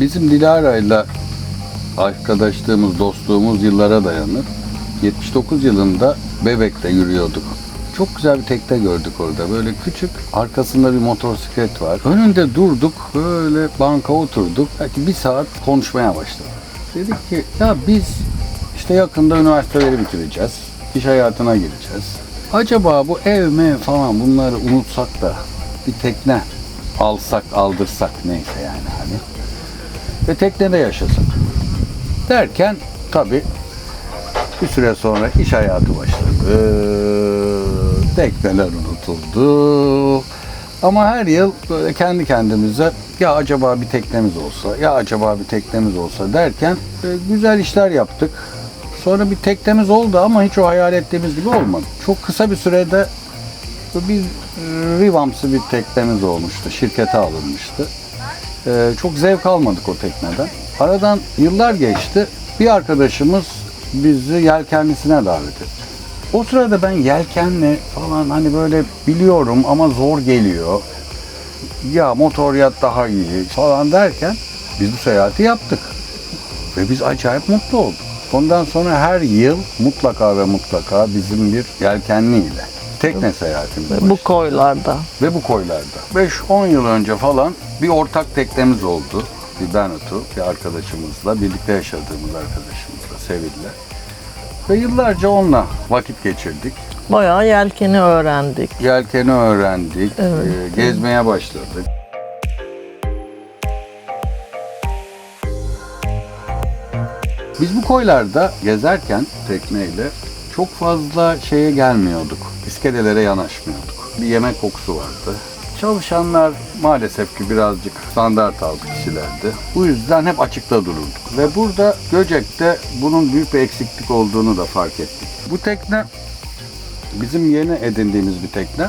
Bizim Dilara'yla arkadaşlığımız, dostluğumuz yıllara dayanır. 79 yılında Bebek'te yürüyorduk. Çok güzel bir tekne gördük orada. Böyle küçük, arkasında bir motosiklet var. Önünde durduk, böyle banka oturduk. Belki bir saat konuşmaya başladık. Dedik ki ya biz işte yakında üniversiteleri bitireceğiz. İş hayatına gireceğiz. Acaba bu ev mev falan bunları unutsak da bir tekne alsak, aldırsak neyse yani hani. Ve teknede yaşasak. Derken tabii bir süre sonra iş hayatı başladı. Tekneler unutuldu. Ama her yıl böyle kendi kendimize ya acaba bir teknemiz olsa, ya acaba bir teknemiz olsa derken e, güzel işler yaptık. Sonra bir teknemiz oldu ama hiç o hayal ettiğimiz gibi olmadı. Çok kısa bir sürede bir Rivamsı bir teknemiz olmuştu. Şirkete alınmıştı. Ee, çok zevk almadık o tekneden. Aradan yıllar geçti. Bir arkadaşımız bizi yelkenlisine davet etti. O sırada ben yelkenli falan hani böyle biliyorum ama zor geliyor. Ya motor yat daha iyi falan derken biz bu seyahati yaptık. Ve biz acayip mutlu olduk. Ondan sonra her yıl mutlaka ve mutlaka bizim bir yelkenliyle tekne seyahatimiz Bu koylarda. ve bu koylarda. 5-10 yıl önce falan bir ortak teknemiz oldu. Bir Benutu, bir arkadaşımızla, birlikte yaşadığımız arkadaşımızla, Sevil'le. Ve yıllarca onunla vakit geçirdik. Bayağı yelkeni öğrendik. Yelkeni öğrendik, Evet. e, gezmeye başladık. Biz bu koylarda gezerken tekneyle çok fazla şeye gelmiyorduk. İskelelere yanaşmıyorduk. Bir yemek kokusu vardı. Çalışanlar maalesef ki birazcık standart altı kişilerdi. Bu yüzden hep açıkta dururduk. Ve burada Göcek'te bunun büyük bir eksiklik olduğunu da fark ettik. Bu tekne bizim yeni edindiğimiz bir tekne.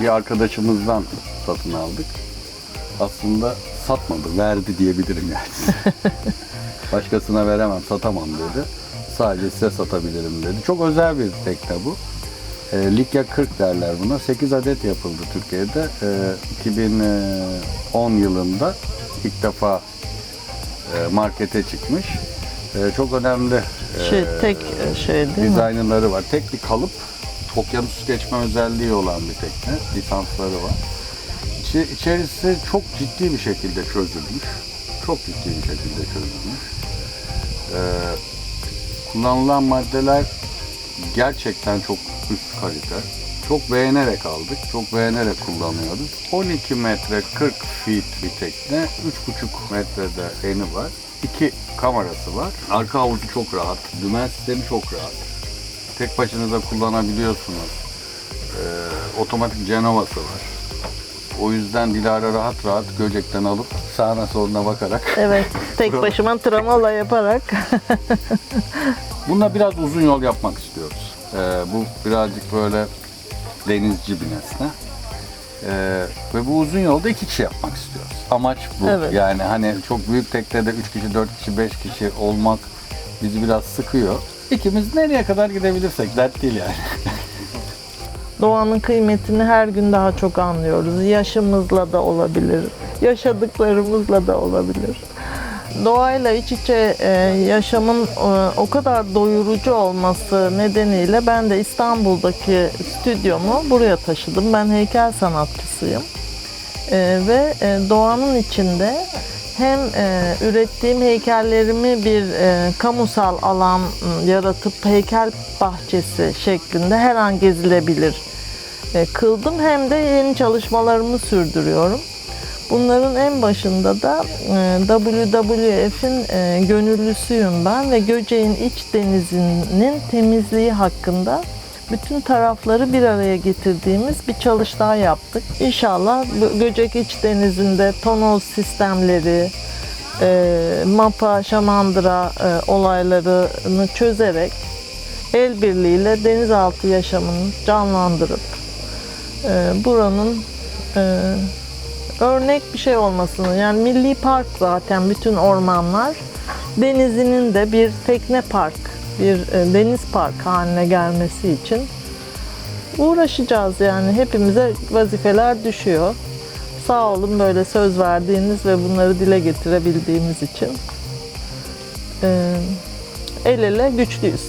Bir arkadaşımızdan satın aldık. Aslında satmadı, verdi diyebilirim yani. Başkasına veremem, satamam dedi. Sadece size satabilirim dedi. Çok özel bir tekne bu. E, Likya 40 derler buna. 8 adet yapıldı Türkiye'de. E, 2010 yılında ilk defa e, markete çıkmış. E, çok önemli e, Şey, tek e, şey değil mi? dizaynları var. Tek bir kalıp, okyanus geçme özelliği olan bir tekne. Lisansları var. İçi, içerisi çok ciddi bir şekilde çözülmüş. Çok ciddi bir şekilde çözülmüş. Ee, kullanılan maddeler gerçekten çok üst kalite. Çok beğenerek aldık. Çok beğenerek kullanıyoruz. 12 metre 40 feet bir tekne. 3,5 metrede eni var. İki kamerası var. Arka havuzu çok rahat. Dümen sistemi çok rahat. Tek başınıza kullanabiliyorsunuz. Ee, otomatik cenovası var. O yüzden Dilara rahat rahat Göcek'ten alıp sağına soluna bakarak. Evet, tek başıma tranola yaparak. Bununla biraz uzun yol yapmak istiyoruz. Ee, bu birazcık böyle denizci bir nesne. Ee, ve bu uzun yolda iki kişi yapmak istiyoruz. Amaç bu. Evet. Yani hani çok büyük teknede üç kişi, dört kişi, beş kişi olmak bizi biraz sıkıyor. İkimiz nereye kadar gidebilirsek dert değil yani. Doğanın kıymetini her gün daha çok anlıyoruz. Yaşımızla da olabilir, yaşadıklarımızla da olabilir. Doğayla iç içe e, yaşamın e, o kadar doyurucu olması nedeniyle ben de İstanbul'daki stüdyomu buraya taşıdım. Ben heykel sanatçısıyım. E, ve doğanın içinde hem ürettiğim heykellerimi bir kamusal alan m, yaratıp heykel bahçesi şeklinde her an gezilebilir kıldım hem de yeni çalışmalarımı sürdürüyorum. Bunların en başında da e, WWF'in e, gönüllüsüyüm ben ve Göceğin iç denizinin temizliği hakkında bütün tarafları bir araya getirdiğimiz bir çalıştay yaptık. İnşallah Göcek iç denizinde tonoz sistemleri, e, mapa, şamandıra olaylarını çözerek el birliğiyle denizaltı yaşamını canlandırıp e, buranın e, örnek bir şey olmasını yani milli park zaten bütün ormanlar denizinin de bir tekne park bir e, deniz park haline gelmesi için uğraşacağız yani hepimize vazifeler düşüyor. Sağ olun böyle söz verdiğiniz ve bunları dile getirebildiğimiz için. Ee, el ele güçlüyüz.